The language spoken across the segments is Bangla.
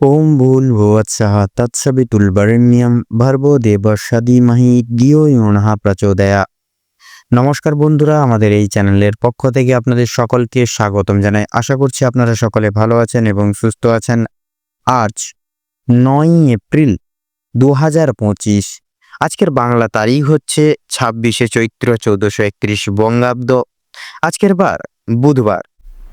ওম ভূল ভুবৎসহ তৎসবিতুলবরেণ্যম ধীমহি ধিয়ো ইয়ো নঃ প্রচোদয়া নমস্কার বন্ধুরা, আমাদের এই চ্যানেলের পক্ষ থেকে আপনাদের সকলকে স্বাগতম জানাই। আশা করছি আপনারা সকলে ভালো আছেন এবং সুস্থ আছেন। আজ নয় এপ্রিল দু হাজার পঁচিশ, আজকের বাংলা তারিখ হচ্ছে ছাব্বিশে চৈত্র চৌদ্দশো একত্রিশ বঙ্গাব্দ। আজকের বার বুধবার।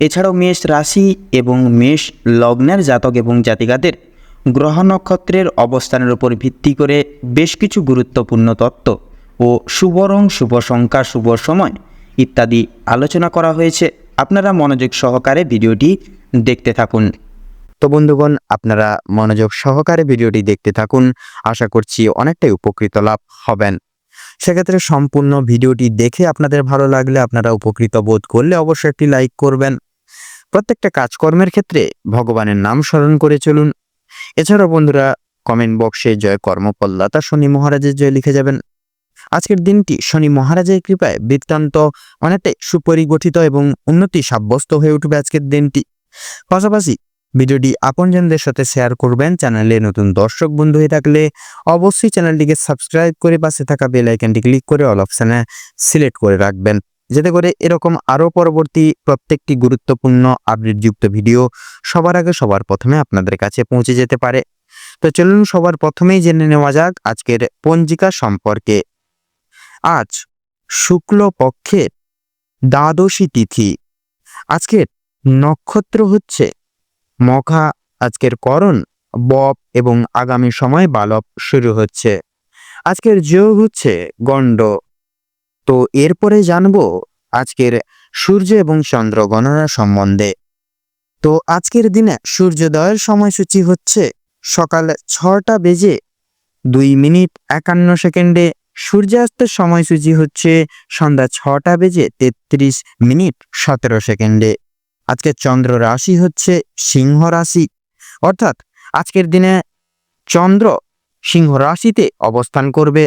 এছাড়াও মেষ রাশি এবং মেষ লগ্নের জাতক এবং জাতিকাদের গ্রহ নক্ষত্রের অবস্থানের উপর ভিত্তি করে বেশ কিছু গুরুত্বপূর্ণ তত্ত্ব ও শুভ রং, শুভ সংখ্যা, শুভ সময় ইত্যাদি আলোচনা করা হয়েছে। আপনারা মনোযোগ সহকারে ভিডিওটি দেখতে থাকুন। তো বন্ধুগণ, আপনারা মনোযোগ সহকারে ভিডিওটি দেখতে থাকুন। আশা করছি অনেকটাই উপকৃত লাভ হবেন। সেক্ষেত্রে সম্পূর্ণ ভিডিওটি দেখে আপনাদের ভালো লাগলে আপনারা উপকৃত বোধ করলে অবশ্যই একটি লাইক করবেন। প্রত্যেকটা কাজকর্মের ক্ষেত্রে ভগবানের নাম স্মরণ করে চলুন। এছাড়াও বন্ধুরা কমেন্ট বক্সে জয় কর্মপল্লতা শনি মহারাজের জয় লিখে যাবেন। আজকের দিনটি শনি মহারাজের কৃপায় বৃত্তান্ত অনেকটাই সুপরিগঠিত এবং উন্নতি সাব্যস্ত হয়ে উঠবে আজকের দিনটি। পাশাপাশি ভিডিওটি আপনজনদের সাথে শেয়ার করবেন। চ্যানেলে নতুন দর্শক বন্ধু হয়ে থাকলে অবশ্যই চ্যানেলটিকে সাবস্ক্রাইব করে পাশে থাকা বেল আইকনটি ক্লিক করে অল অপশানে সিলেক্ট করে রাখবেন। যাতে করে এরকম আরও পরবর্তী প্রত্যেকটি গুরুত্বপূর্ণ আপডেটযুক্ত ভিডিও সবার আগে সবার প্রথমে আপনাদের কাছে পৌঁছে যেতে পারে। তো চলুন সবার প্রথমেই জেনে নেওয়া যাক আজকের পঞ্জিকা সম্পর্কে। আজ শুক্ল পক্ষের দ্বাদশী তিথি। আজকের নক্ষত্র হচ্ছে মখা আজকের করণ বপ এবং আগামী সময় বালব শুরু হচ্ছে। আজকের যোগ হচ্ছে গণ্ড। তো এরপরে জানব আজকের সূর্য এবং চন্দ্র গণনা সম্বন্ধে। তো আজকের দিনে সূর্যোদয়ের সময়সূচি হচ্ছে সকাল ছটা বেজে দুই মিনিট একান্ন সেকেন্ডে। সূর্যাস্তের সময়সূচি হচ্ছে সন্ধ্যা ছটা বেজে তেত্রিশ মিনিট সতেরো সেকেন্ডে। আজকের চন্দ্র রাশি হচ্ছে সিংহ রাশি। অর্থাৎ আজকের দিনে চন্দ্র সিংহ রাশিতে অবস্থান করবে।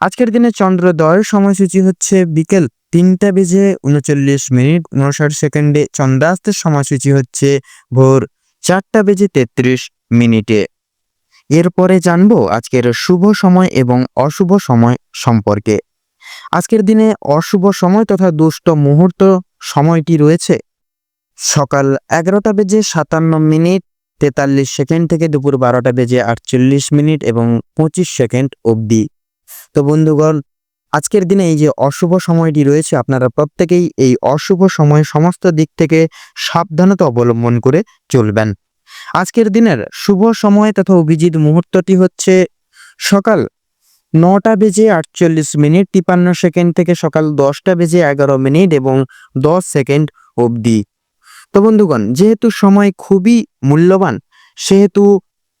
আজকের দিনে চন্দ্রোদয়ের সময়সূচি হচ্ছে বিকেল তিনটা বেজে উনচল্লিশ মিনিট উনষাট সেকেন্ডে চন্দ্রাস্তের সময়সূচি হচ্ছে ভোর চারটা বেজে তেত্রিশ মিনিটে। এরপরে জানব আজকের শুভ সময় এবং অশুভ সময় সম্পর্কে। আজকের দিনে অশুভ সময় তথা দুষ্ট মুহূর্ত সময়টি রয়েছে। সকাল এগারোটা বেজে সাতান্ন মিনিট, তেতাল্লিশ সেকেন্ড থেকে দুপুর বারোটা বেজে আটচল্লিশ মিনিট এবং পঁচিশ সেকেন্ড অবধি। তো বন্ধুগণ, আজকের দিনে এই যে অশুভ সময়টি রয়েছে, আপনারা প্রত্যেকেই এই অশুভ সময় সমস্ত দিক থেকে সাবধানতা অবলম্বন করে চলবেন। আজকের দিনের শুভ সময় তথা অভিজিৎ মুহূর্তটি হচ্ছে সকাল নটা বেজে আটচল্লিশ মিনিট, তিপান্ন সেকেন্ড থেকে সকাল দশটা বেজে এগারো মিনিট এবং দশ সেকেন্ড অবধি। তো বন্ধুগণ, যেহেতু সময় খুবই মূল্যবান, সেহেতু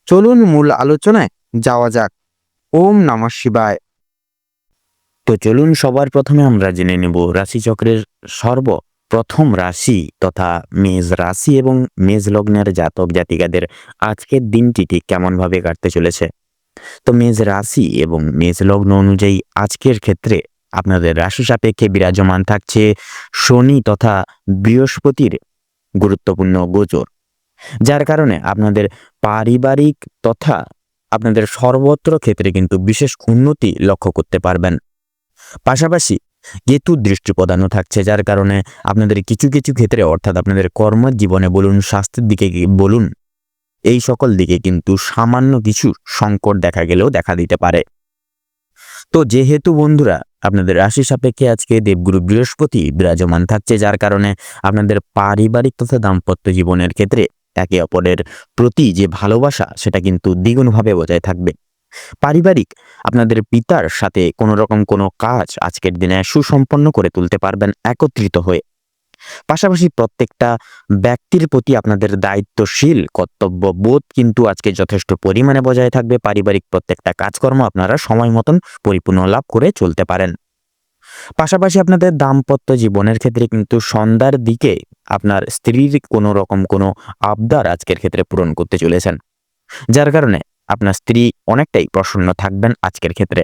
চলুন মূল আলোচনায় যাওয়া যাক। ওম নমঃ শিবায়। তো চলুন সবার প্রথমে আমরা জেনে নেব রাশিচক্রের সর্ব প্রথম রাশি তথা মেজ রাশি এবং মেষ লগ্নের জাতক জাতিকাদের আজকের দিনটি ঠিক কেমনভাবে কাটতে চলেছে। তো মেজ রাশি এবং মেষ লগ্ন অনুযায়ী আজকের ক্ষেত্রে আপনাদের রাশি সাপেক্ষে বিরাজমান থাকছে শনি তথা বৃহস্পতির গুরুত্বপূর্ণ গোচর, যার কারণে আপনাদের পারিবারিক তথা আপনাদের সর্বত্র ক্ষেত্রে কিন্তু বিশেষ উন্নতি লক্ষ্য করতে পারবেন। পাশাপাশি কেতু দৃষ্টি প্রদানও থাকছে, যার কারণে আপনাদের কিছু কিছু ক্ষেত্রে, অর্থাৎ আপনাদের কর্মজীবনে বলুন, স্বাস্থ্যের দিকে বলুন, এই সকল দিকে কিন্তু সামান্য কিছু সংকট দেখা গেলেও দেখা দিতে পারে। তো যেহেতু বন্ধুরা, আপনাদের রাশি সাপেক্ষে আজকে দেবগুরু বৃহস্পতি বিরাজমান থাকছে, যার কারণে আপনাদের পারিবারিক তথা দাম্পত্য জীবনের ক্ষেত্রে একে অপরের প্রতি যে ভালোবাসা, সেটা কিন্তু দ্বিগুণভাবে বজায় থাকবে। পারিবারিক। আপনাদের পিতার সাথে কোনো রকম কোনো কাজ আজকের দিনে সুসম্পন্ন করে তুলতে পারবেন একত্রিত হয়ে। পাশাপাশি প্রত্যেকটা ব্যক্তির প্রতি আপনাদের দায়িত্বশীল, কর্তব্যবোধ কিন্তু আজকে যথেষ্ট পরিমাণে বজায় থাকবে। পারিবারিক প্রত্যেকটা কাজকর্ম আপনারা সময় মতন পরিপূর্ণ লাভ করে চলতে পারেন। পাশাপাশি আপনাদের দাম্পত্য জীবনের ক্ষেত্রে কিন্তু সন্ধ্যার দিকে আপনার স্ত্রীর কোনো রকম কোনো আবদার আজকের ক্ষেত্রে পূরণ করতে চলেছেন। যার কারণে আপনার স্ত্রী অনেকটাই প্রসন্ন থাকবেন আজকের ক্ষেত্রে।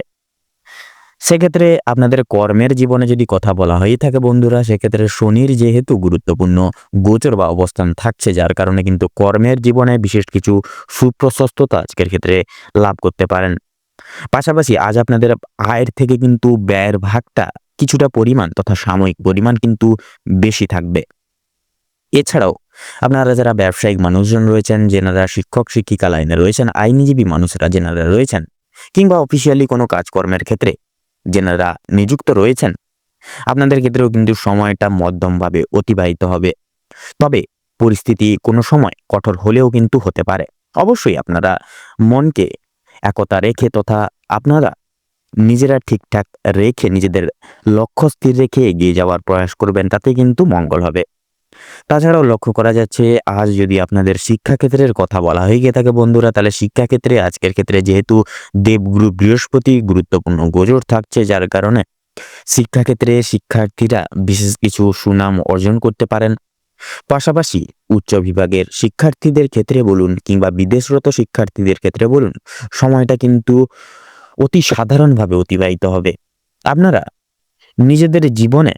সেক্ষেত্রে আপনাদের কর্মের জীবনে যদি কথা বলা হয়ে থাকে বন্ধুরা, সেক্ষেত্রে শনির যেহেতু গুরুত্বপূর্ণ গোচর বা অবস্থান থাকছে, যার কারণে কিন্তু কর্মের জীবনে বিশেষ কিছু সুপ্রশস্ততা আজকের ক্ষেত্রে লাভ করতে পারেন। পাশাপাশি আজ আপনাদের আয়ের থেকে কিন্তু ব্যয়ের ভাগটা কিছুটা পরিমাণ তথা সাময়িক পরিমাণ কিন্তু বেশি থাকবে। এছাড়াও আপনারা যারা ব্যবসায়িক মানুষজন রয়েছেন, যেনারা শিক্ষক, শিক্ষিকা লাইনে রয়েছেন, আইনজীবী মানুষরা যেনারা রয়েছেন, কিংবা অফিসিয়ালি কোনো কাজকর্মের ক্ষেত্রে যেনারা নিযুক্ত রয়েছেন, আপনাদের ক্ষেত্রেও কিন্তু সময়টা মধ্যমভাবে অতিবাহিত হবে। তবে পরিস্থিতি কোনো সময় কঠোর হলেও কিন্তু হতে পারে। অবশ্যই আপনারা মনকে একতা রেখে তথা আপনারা নিজেরা ঠিকঠাক রেখে নিজেদের লক্ষ্য স্থির রেখে এগিয়ে যাওয়ার প্রয়াস করবেন, তাতে কিন্তু মঙ্গল হবে। তাছাড়াও লক্ষ্য করা যাচ্ছে, আজ যদি আপনাদের শিক্ষাক্ষেত্রের কথা বলা হয়ে গিয়ে থাকে বন্ধুরা, তাহলে শিক্ষাক্ষেত্রে, আজকের ক্ষেত্রে যেহেতু দেবগুরু বৃহস্পতি গুরুত্বপূর্ণ গোজর থাকছে, যার কারণে শিক্ষাক্ষেত্রে শিক্ষার্থীরা বিশেষ কিছু সুনাম অর্জন করতে পারেন। পাশাপাশি উচ্চ বিভাগের শিক্ষার্থীদের ক্ষেত্রে বলুন কিংবা বিদেশরত শিক্ষার্থীদের ক্ষেত্রে বলুন, সময়টা কিন্তু অতি সাধারণভাবে অতিবাহিত হবে। আপনারা নিজেদের জীবনে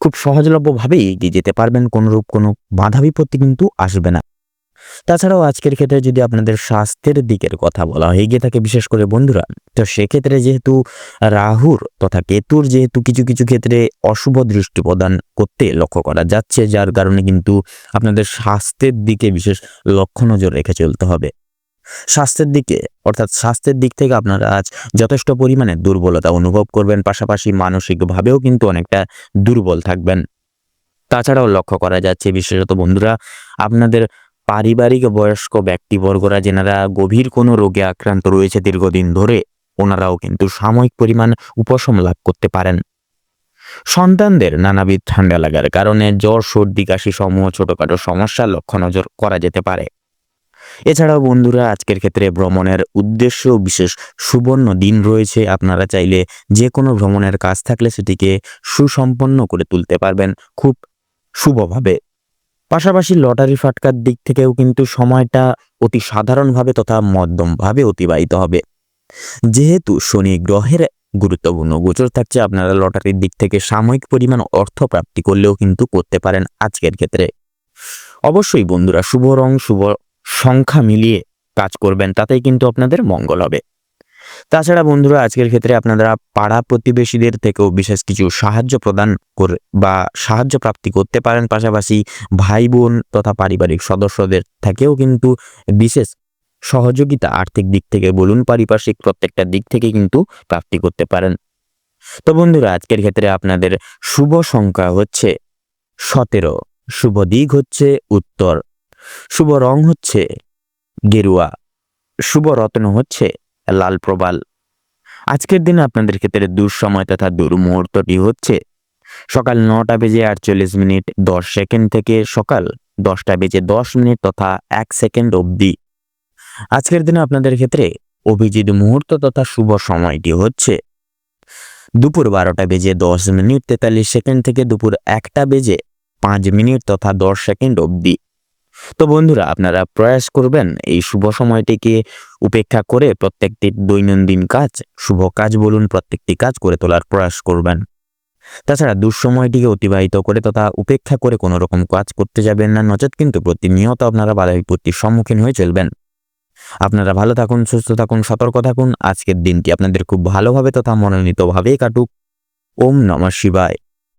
খুব সহজলভ্যভাবেই এগিয়ে যেতে পারবেন, কোনোরূপ কোনো বাধা বিপত্তি কিন্তু আসবে না। তাছাড়াও আজকের ক্ষেত্রে যদি আপনাদের স্বাস্থ্যের দিকের কথা বলা হয়, এগিয়ে থাকে বিশেষ করে বন্ধুরা, তো সেক্ষেত্রে যেহেতু রাহুর তথা কেতুর যেহেতু কিছু কিছু ক্ষেত্রে অশুভ দৃষ্টি প্রদান করতে লক্ষ্য করা যাচ্ছে, যার কারণে কিন্তু আপনাদের স্বাস্থ্যের দিকে বিশেষ লক্ষ্য নজর রেখে চলতে হবে। স্বাস্থ্যের দিকে, অর্থাৎ স্বাস্থ্যের দিক থেকে আপনারা আজ যথেষ্ট পরিমাণে দুর্বলতা অনুভব করবেন, পাশাপাশি মানসিকভাবেও কিন্তু অনেকটা দুর্বল থাকবেন। তাছাড়াও লক্ষ্য করা যাচ্ছে, বিশেষত বন্ধুরা, আপনাদের পারিবারিক বয়স্ক ব্যক্তিবর্গরা, যেনারা গভীর কোনো রোগে আক্রান্ত রয়েছে দীর্ঘদিন ধরে, ওনারাও কিন্তু সাময়িক পরিমাণ উপশম লাভ করতে পারেন। সন্তানদের নানাবিধ ঠান্ডা লাগার কারণে জ্বর, সর্দি, কাশি সমূহ ছোটখাটো সমস্যার লক্ষ্য নজর করা যেতে পারে। এছাড়াও বন্ধুরা, আজকের ক্ষেত্রে ভ্রমণের উদ্দেশ্য বিশেষ সুবর্ণ দিন রয়েছে। আপনারা চাইলে যে কোনো ভ্রমণের কাজ থাকলে সেটিকে সুসম্পন্ন করে তুলতে পারবেন খুব শুভভাবে। পাশাপাশি লটারি ফাটকার দিক থেকেও কিন্তু সময়টা অতি সাধারণভাবে তথা মধ্যমভাবে অতিবাহিত হবে। যেহেতু শনি গ্রহের গুরুত্বপূর্ণ গোচর থাকছে, আপনারা লটারির দিক থেকে সাময়িক পরিমাণ অর্থ প্রাপ্তি করলেও কিন্তু করতে পারেন আজকের ক্ষেত্রে। অবশ্যই বন্ধুরা, শুভ রং, শুভ সংখ্যা মিলিয়ে কাজ করবেন, তাতেই কিন্তু আপনাদের মঙ্গল হবে। তাছাড়া বন্ধুরা, আজকের ক্ষেত্রে আপনারা পাড়া প্রতিবেশীদের থেকেও বিশেষ কিছু সাহায্য প্রদান করে বা সাহায্য প্রাপ্তি করতে পারেন। পাশাপাশি ভাই বোন তথা পারিবারিক সদস্যদের থেকেও কিন্তু বিশেষ সহযোগিতা আর্থিক দিক থেকে বলুন, পারিপার্শ্বিক প্রত্যেকটা দিক থেকে কিন্তু প্রাপ্তি করতে পারেন। তো বন্ধুরা, আজকের ক্ষেত্রে আপনাদের শুভ সংখ্যা হচ্ছে সতেরো, শুভ দিক হচ্ছে উত্তর। শুভ রং হচ্ছে গেরুয়া, শুভ রত্ন হচ্ছে লাল প্রবাল। আজকের দিনে আপনাদের ক্ষেত্রে দুঃসময় তথা দুর্মুহূর্তটি হচ্ছে সকাল নটা বেজে আটচল্লিশ মিনিট দশ সেকেন্ড থেকে সকাল দশটা বেজে দশ মিনিট তথা এক সেকেন্ড অবধি। আজকের দিনে আপনাদের ক্ষেত্রে অভিজিৎ মুহূর্ত তথা শুভ সময়টি হচ্ছে দুপুর বারোটা বেজে দশ মিনিট তেতাল্লিশ সেকেন্ড থেকে দুপুর একটা বেজে পাঁচ মিনিট তথা দশ সেকেন্ড অবধি। তো বন্ধুরা, আপনারা প্রয়াস করবেন এই শুভ সময়টিকে উপেক্ষা করে প্রত্যেকটি দৈনন্দিন কাজ, শুভ কাজ বলুন, প্রত্যেকটি কাজ করে তোলার প্রয়াস করবেন। তাছাড়া দুঃসময়টিকে অতিবাহিত করে তথা উপেক্ষা করে কোনো রকম কাজ করতে যাবেন না, নচেত কিন্তু প্রতিনিয়ত আপনারা বাধা বিপত্তির সম্মুখীন হয়ে চলবেন। আপনারা ভালো থাকুন, সুস্থ থাকুন, সতর্ক থাকুন। আজকের দিনটি আপনাদের খুব ভালোভাবে তথা মনোনীতভাবেই কাটুক। ওম নমঃ শিবায়।